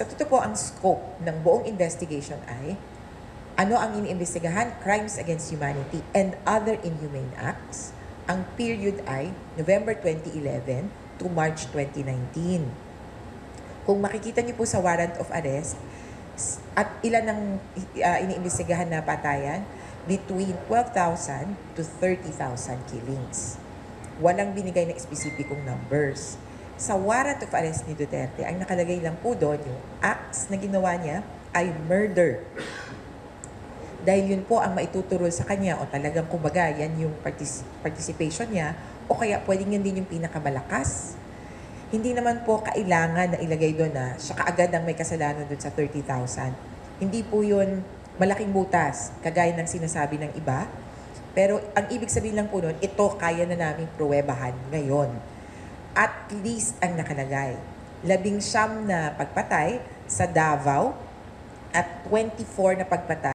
Sa totoo po, ang scope ng buong investigation ay ano ang iniimbestigahan? Crimes against humanity and other inhumane acts. Ang period ay November 2011 to March 2019. Kung makikita niyo po sa warrant of arrest, at ilan ang uh, iniimbestigahan na patayan? Between 12,000 to 30,000 killings. Walang binigay na espesipikong numbers. Sa warrant of arrest ni Duterte, ang nakalagay lang po doon, yung acts na ginawa niya ay murder. Dahil yun po ang maituturol sa kanya o talagang kumbaga yan yung partic- participation niya o kaya pwedeng yan din yung pinakamalakas. Hindi naman po kailangan na ilagay doon na siya kaagad ang may kasalanan doon sa 30,000. Hindi po yun malaking butas, kagaya ng sinasabi ng iba. Pero ang ibig sabihin lang po noon, ito kaya na namin pruwebahan ngayon. At least ang nakalagay. Labing siyam na pagpatay sa Davao at 24 na pagpatay